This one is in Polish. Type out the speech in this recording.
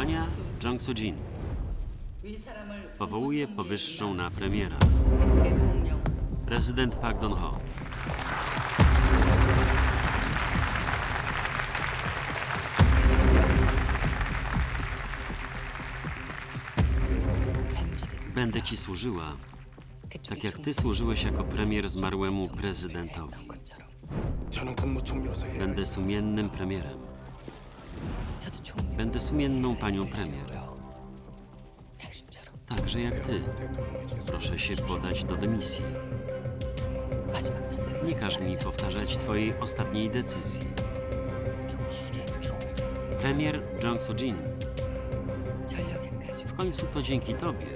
Zachowania Jang Soo-jin powołuje powyższą na premiera. Prezydent Park Dong-ho. Będę ci służyła, tak jak ty służyłeś jako premier zmarłemu prezydentowi. Będę sumiennym premierem. Będę sumienną panią premier. Także jak ty. Proszę się podać do dymisji. Nie każ mi powtarzać twojej ostatniej decyzji. Premier Jong Soo-jin. W końcu to dzięki tobie